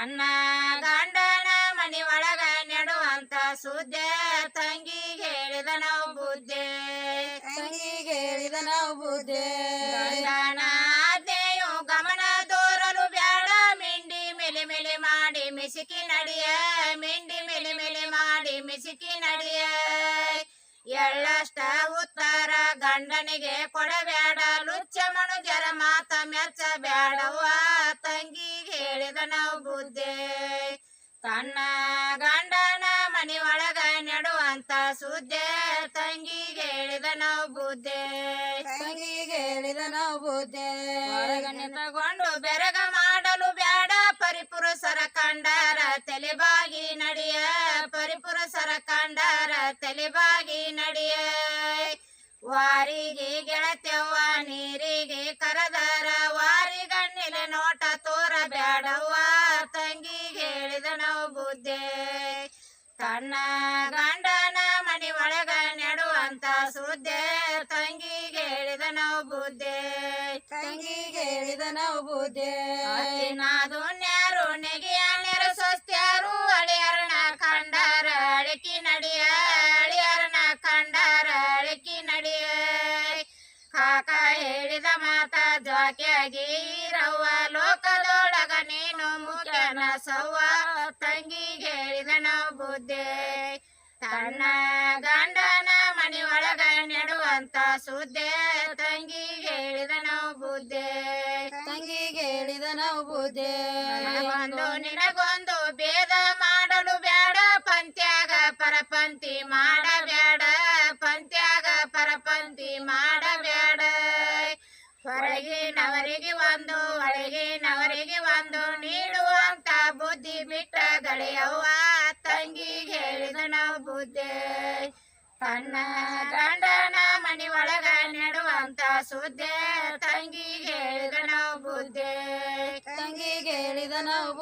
ತನ್ನ ಗಂಡನ ಮನಿ ಒಳಗ ನೆಡುವಂತ ಸುದ್ದೆ. ತಂಗಿ ಹೇಳಿದ ನಾವು ಬುದ್ಧೆ. ತಂಗಿ ಹೇಳಿದ ನಾವು ಬುದ್ಧೆ. ಗಂಡನ ಆಜ್ಞೆಯು ಗಮನ ತೋರಲು ಬ್ಯಾಡ. ಮಿಂಡಿ ಮೆಲೆ ಮೆಲೆ ಮಾಡಿ ಮಿಸುಕಿ ನಡಿಯ. ಮಿಂಡಿ ಮೆಲೆ ಮೆಲೆ ಮಾಡಿ ಮಿಸುಕಿ ನಡಿಯ. ಎಳ್ಳಷ್ಟ ಉತ್ತರ ಗಂಡನಿಗೆ ಕೊಡಬೇಡ. ಲುಚ್ಚ ಮನುಜರ ಮಾತ ಮೆಚ್ಚ ಬುದ್ಧಿ ತನ್ನ ಗಂಡನ ಮನಿ ಒಳಗ ನೆಡುವಂತ ಸುದ್ದೆ. ತಂಗಿಗೆ ಹೇಳಿದ ನಾವು ಬುದ್ಧಿ. ತಂಗಿಗೆ ಹೇಳಿದ ನಾವು ಬುದ್ಧಿ. ತಗೊಂಡು ಬೆರಗ ಮಾಡಲು ಬ್ಯಾಡ. ಪರಿಪುರುಷರ ಕಂಡರ ತಲೆಬಾಗಿ ನಡಿಯ. ಪರಿಪುರುಷರ ಕಂಡರ ತಲೆಬಾಗಿ ನಡಿಯ. ವಾರಿಗೆ ಗೆಳತ್ಯವ್ವ ನೀರಿಗೆ ಕರದಾರ ಹೇಳಿದ ಬುದ್ಧಿ ತನ್ನ ಗಂಡನ ಮನಿ ಒಳಗ ನೆಡುವಂತ ಸುದ್ದೆ ತಂಗಿಗೆ ಹೇಳಿದ ನಾವು ಬುದ್ಧಿ ತಂಗಿಗೆ ಹೇಳಿದ ನಾವು ಬುದ್ಧಿ. ನಾದು ನ್ಯಾರು ನೆಗೆಯ ನೆರ ಸ್ವಸ್ತ್ಯಾರು ಅಳಿಯರಣ ಕಂಡಾರ ಅಳಿಕಿ ನಡಿಯ ಅಳಿಯರಣ ಕಂಡಾರ ಅಳಿಕಿ ನಡಿಯ. ಕಾಕ ಹೇಳಿದ ಮಾತ ಜ್ವಾಕ್ಯಾಗಿ ಸವ್ವ ತಂಗಿಗೆ ನಾವು ಬುದ್ಧಿ. ತನ್ನ ಗಂಡನ ಮನಿ ಒಳಗ ನೆಡುವಂತ ಸುದ್ದಿ ತಂಗಿಗೆ ಹೇಳಿದನ ನಾವು ಬುದ್ಧಿ. ತಂಗಿಗೆ ಹೇಳಿದನ ನಾವು ಬುದ್ಧಿ. ಒಂದು ನಿನಗೊಂದು ಭೇದ ಮಾಡಲು ಬೇಡ ಪಂತ್ಯಾಗ ಪರಪಂತಿ ಮಾಡಬೇಡ ಪಂತ್ಯಾಗ ಪರಪಂತಿ ಮಾಡಬೇಡ ಹೊರಗಿನವರಿಗೆ ಒಂದು ಒಳಗಿನವರಿಗೆ ಒಂದು ನೀಡುವಂತ ಬುದ್ಧಿ ತನ್ನ ಗಂಡನ ಮನಿ ಒಳಗ ನೆಡುವಂತ ಸುದ್ದೆ. ತಂಗಿಗೆ ಹೇಳಿದ ನಾವು ಬುದ್ಧಿ. ತಂಗಿಗೆ ಹೇಳಿದ ನಾವು